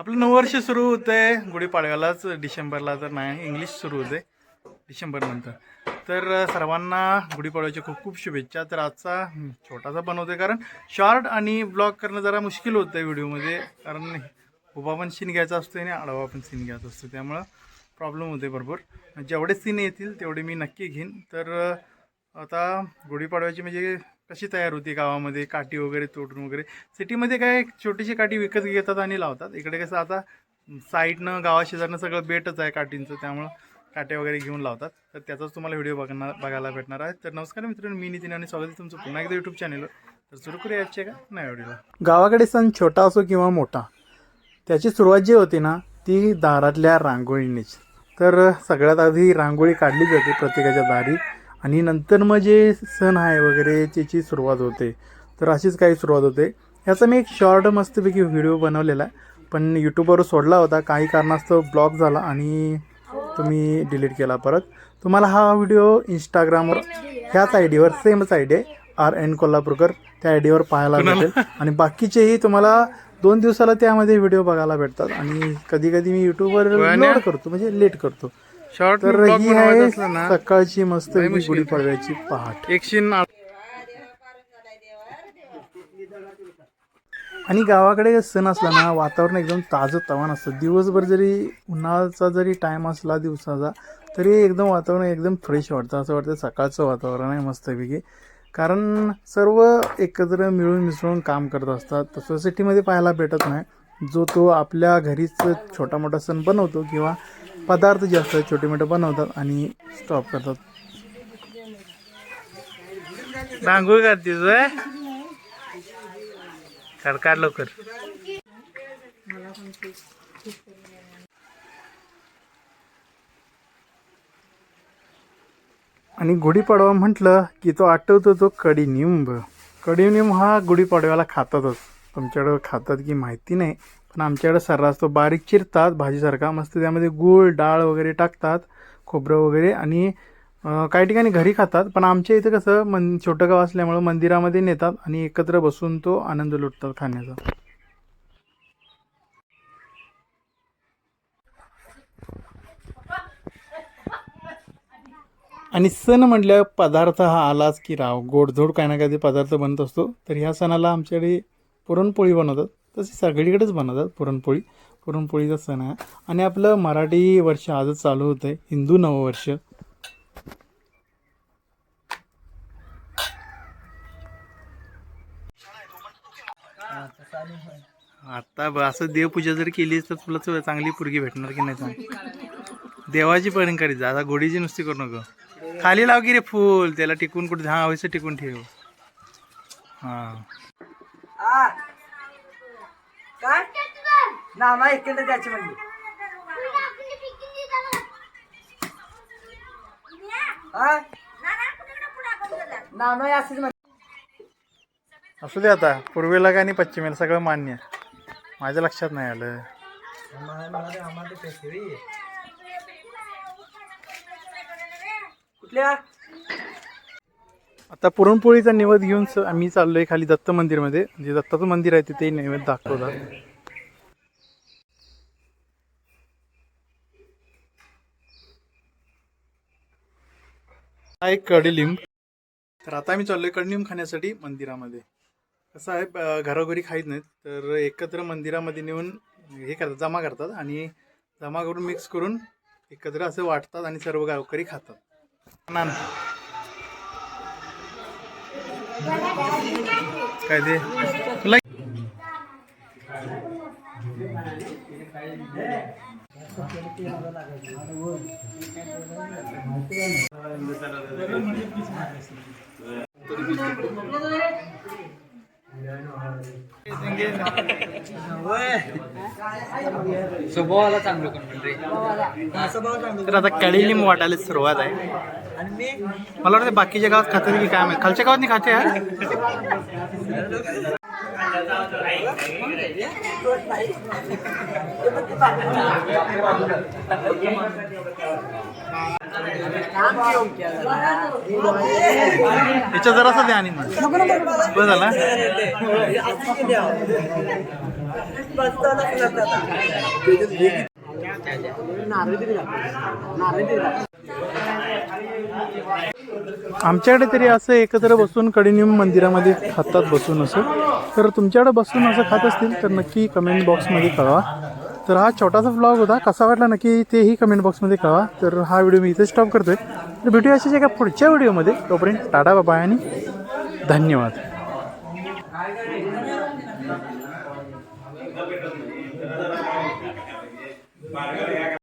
आपलं नऊ वर्ष सुरू होतंय. गुढीपाडव्यालाच डिसेंबरला तर नाही इंग्लिश सुरू होते. डिसेंबर नंतर. तर सर्वांना गुढीपाडव्याच्या खूप खूप शुभेच्छा. तर आजचा छोटासा बनवते कारण शॉर्ट आणि ब्लॉग करणं जरा मुश्किल होतं आहे व्हिडिओमध्ये. कारण उभा पण सीन घ्यायचा असतो आणि आडवा पण सीन घ्यायचा असतो त्यामुळं प्रॉब्लेम होते भरपूर. जेवढे सीन येतील तेवढे मी नक्की घेईन. तर आता गुढीपाडव्याची म्हणजे कशी तयार होती गावामध्ये? काठी वगैरे तोडून वगैरे. सिटीमध्ये काय छोटीशी काठी विकत घेतात आणि लावतात. इकडे कसं आता साईडनं गावाशेजारनं सगळं बेटच आहे काठींचं. त्यामुळं काटे वगैरे घेऊन लावतात. तर त्याचाच तुम्हाला व्हिडिओ बघणार बघायला भेटणार आहे. तर नमस्कार मित्रांनो मी नितीन आणि स्वागत आहे तुमचं पुन्हा एकदा यूट्यूब चॅनलवर तर सुरू करूया आजच्या का नाही व्हिडिओला गावाकडे सण छोटा असो किंवा मोठा त्याची सुरुवात जी होती ना ती दारातल्या रांगोळीनेच. तर सगळ्यात आधी रांगोळी काढली जाते प्रत्येकाच्या दारी. आणि नंतर मग जे सण आहे वगैरे त्याची सुरुवात होते. तर अशीच काही सुरुवात होते. ह्याचा मी एक शॉर्ट मस्तपैकी व्हिडिओ बनवलेला आहे. पण यूट्यूबवर सोडला होता. काही कारणास्तव ब्लॉक झाला आणि तो मी डिलीट केला परत. तुम्हाला हा व्हिडिओ इंस्टाग्रामवर ह्याच आय डीवर सेमच आय डी आहे. R N Kolhapurkar. त्या आय डीवर पाहायला भेटेल. आणि बाकीचेही तुम्हाला दोन दिवसाला त्यामध्ये व्हिडिओ बघायला भेटतात. आणि कधी कधी मी युट्यूबवर लोड करतो. म्हणजे लेट करतो. शॉर्ट तर ही बनवायचा आहे सकाळची मस्त गुढीपाडव्याची पहाट. एक शीन आणि गावाकडे सण असला ना वातावरण एकदम ताजं तवान असतं. दिवसभर जरी उन्हाळ्याचा जरी टाईम असला दिवसाचा तरी एकदम वातावरण एकदम फ्रेश वाटतं. असं वाटतं सकाळचं वातावरण आहे मस्तपैकी. कारण सर्व एकत्र मिळून मिसळून काम करत असतात. तसं सिटीमध्ये पाहायला भेटत नाही. जो तो आपल्या घरीच छोटा मोठा सण बनवतो किंवा पदार्थ जे असतात छोटे मोठे बनवतात आणि स्टॉप करतात. रांगोळी व्हय? काढ काढ लवकर. आणि गुढीपाडवा म्हटलं की तो आठवतो तो कडीनिंब कडीनिंब हा गुढीपाडव्याला खातातच. तुमच्याकडं खातात की माहिती नाही पण आमच्याकडं सर्रास तो बारीक चिरतात भाजीसारखा मस्त त्यामध्ये गूळ डाळ वगैरे टाकतात खोबरं वगैरे आणि काही ठिकाणी घरी खातात पण आमच्या इथं कसं मन छोटं गाव असल्यामुळं मंदिरामध्ये नेतात आणि एकत्र बसून तो आनंद लुटतात खाण्याचा. आणि सण म्हटल्या पदार्थ हा आलाच की राव गोडधोड काही ना काही पदार्थ बनत असतो तर ह्या सणाला आमच्याकडे पुरणपोळी बनवतात. तसे सगळीकडेच बनवतात पुरणपोळी. पुरणपोळीचा सण आहे. आणि आपलं मराठी वर्ष आजच चालू होतं आहे हिंदू नववर्ष. आता ब- असं देवपूजा जर केली तर तुला चांगली पुरगी भेटणार की नाही सांग? देवाची पण करीत जा. आता गोडीची नुसती करू नको. खाली लाव की रे फुल. त्याला टिकून कुठे हा वैसे टिकून ठेव. हा. काय? ना ना इकडे द्यायची म्हणजे हा ना ना असंच म्हणजे असू दे आता. पूर्वेला का आणि पश्चिमेला सगळं मान्य माझ्या लक्षात नाही आलं. कुठल्या? आता पुरणपोळीचा निवेद घेऊन स- आम्ही चाललोय खाली दत्त मंदिरमध्ये. जे दत्ताचं मंदिर आहे तिथे नैवेद्य दाखवतात. हा एक कडलिंब तर आता आम्ही चाललोय कडलिंब खाण्यासाठी मंदिरामध्ये. कसं आहे घरोघरी खाईत नाहीत तर एकत्र मंदिरामध्ये नेऊन हे करतात जमा करतात आणि जमा करून मिक्स करून एकत्र असं वाटतात आणि सर्व गावकरी खातात. ना काय ते? तुला स्वभावाला चांगलं कोण चांगलं तर आता कढीलिंब वाटायला सुरुवात आहे. मला वाटतं बाकीच्या गावात खातात की काय माहिती? खालच्या गावात नाही खाते यार याच्या जरासा द्या आणि मग बरं झाला आमच्याकडे तरी असं एकत्र बसून कडिनियम मंदिरामध्ये खातात बसून असं. तर तुमच्याकडे बसून असं खात असतील तर नक्की कमेंट बॉक्समध्ये कळवा. तर हा छोटासा ब्लॉग होता. कसा वाटला नक्की तेही कमेंट बॉक्समध्ये कळवा. तर हा व्हिडिओ मी इथे स्टॉप करतोय. तर भेटूया अशाच एका पुढच्या व्हिडिओमध्ये तोपर्यंत टाटा बाबा आणि धन्यवाद.